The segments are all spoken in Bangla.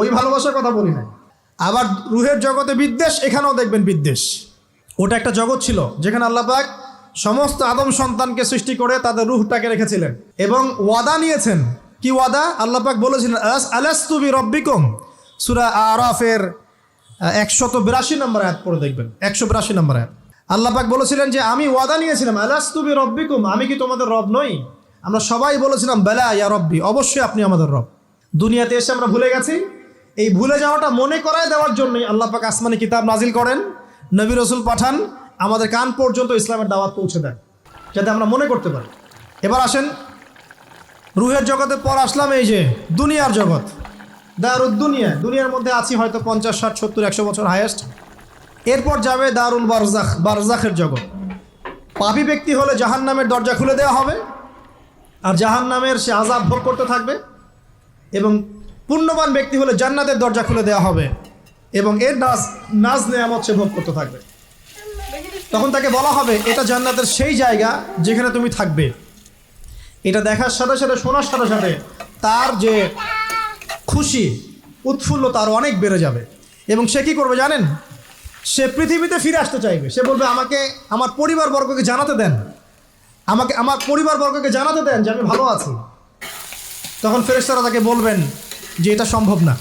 ওই ভালোবাসার কথা বলি নাই। আবার রুহের জগতে বিদ্বেষ, এখানেও দেখবেন বিদ্বেষ। ওটা একটা জগৎ ছিল, যেখানে আল্লাহ পাক সমস্ত আদম সন্তানকে সৃষ্টি করে তাদের রুহটাকে রেখেছিলেন এবং ওয়াদা নিয়েছেন। কি ওয়াদা? আল্লাহ পাক বলেছিলেন, আস আলাস্তুবি রব্বিকুম সুরা আরাফের একশত বিরাশি নম্বর আয়াত পড়ে দেখবেন, একশো বিরাশি নম্বর আয়াত। আল্লাহ পাক বলেছিলেন যে, আমি ওয়াদা নিয়েছিলাম আলাস্তুবি রব্বিকুম আমি কি তোমাদের রব নই? আমরা সবাই বলেছিলাম, বেলা ইয়া রব্বি। অবশ্যই আপনি আমাদের রব। দুনিয়াতে এসে আমরা ভুলে গেছি এই ভুলে যাওয়াটা মনে করায় দেওয়ার জন্যই আল্লাহ পাক আসমানি কিতাব নাজিল করেন, নবী রসুল পাঠান, আমাদের কান পর্যন্ত ইসলামের দাওয়াত পৌঁছে দেন, যাতে আমরা মনে করতে পারি। এবার আসেন, রুহের জগতে পর আসলাম এই যে দুনিয়ার জগৎ। দারুদ দুনিয়া দুনিয়ার মধ্যে আছি হয়তো পঞ্চাশ, ষাট, সত্তর, একশো বছর হায়েস্ট। এরপর যাবে দারুল বারজাখ বারজাখের জগৎ। পাপি ব্যক্তি হলে জাহান নামের দরজা খুলে দেওয়া হবে, আর জাহান নামের সে আজাব ভোগ করতে থাকবে, এবং পুণ্যবান ব্যক্তি হলে জান্নাতের দরজা খুলে দেওয়া হবে। এবং এর নাজ নাজ নেয়ামত সে ভোগ করতে থাকবে। তখন তাকে বলা হবে, এটা জান্নাতের সেই জায়গা যেখানে তুমি থাকবে। এটা দেখার সাথে সাথে, শোনার সাথে সাথে তার যে খুশি, উৎফুল্ল, তার অনেক বেড়ে যাবে। এবং সে কী করবে জানেন? সে পৃথিবীতে ফিরে আসতে চাইবে। সে বলবে, আমাকে, আমার পরিবারবর্গকে জানাতে দেন। আমাকে, আমার পরিবারবর্গকে জানাতে দেন যে আমি ভালো আছি। তখন ফেরেশতারা তাকে বলবেন যে এটা সম্ভব না।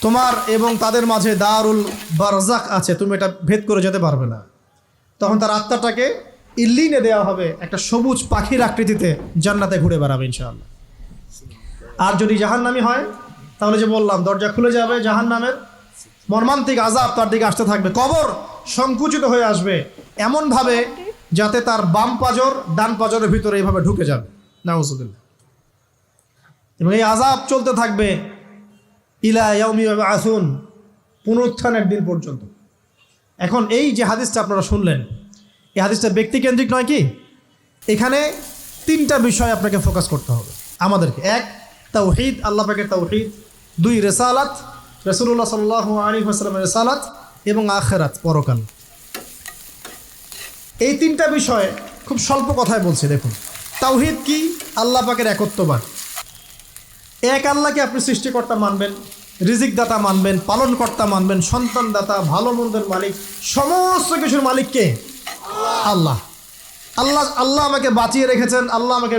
তোমার এবং তাদের মাঝে দারুল বারজাক আছে, তুমি এটা ভেদ করে যেতে পারবে না। তখন তার আত্মাটাকে ইল্লিনে দেওয়া হবে একটা সবুজ পাখির আকৃতিতে জান্নাতে ঘুরে বেড়াবে ইনশাআল্লাহ। আর যদি জাহান্নামি হয়, তাহলে যে বললাম, দরজা খুলে যাবে জাহান্নামের। মর্মান্তিক আজাব তার দিকে আসতে থাকবে। কবর সংকুচিত হয়ে আসবে এমনভাবে যাতে তার বাম পাজর, ডান পাজরের ভিতরে এইভাবে ঢুকে যাবে। নাউজুবিল্লাহ। এবং এই আজাব চলতে থাকবে ইলা আসুন পুনরুত্থানের দিন পর্যন্ত। এখন এই যে হাদিসটা আপনারা শুনলেন, এই হাদিসটা ব্যক্তিকেন্দ্রিক নয় কি? এখানে তিনটা বিষয় আপনাকে ফোকাস করতে হবে। আমাদেরকে এক, তাওহিদ, আল্লাহ পাকের তাওহিদ। দুই, রেসালাত রসুল্লাহ সাল্লাহ আলী হাসলামের রেসালাত এবং আখেরাত, পরকাল। এই তিনটা বিষয় খুব স্বল্প কথায় বলছি, দেখুন। তাওহিদ কি? আল্লাহ পাকের একত্ববাদ। এক আল্লাহকে আপনি সৃষ্টিকর্তা মানবেন রিজিক দাতা মানবেন, পালনকর্তা মানবেন সন্তান দাতা ভালো মন্দের মালিক, সমস্ত কিছুর মালিককে আল্লাহ। আল্লাহ আল্লাহ আমাকে বাঁচিয়ে রেখেছেন, আল্লাহ আমাকে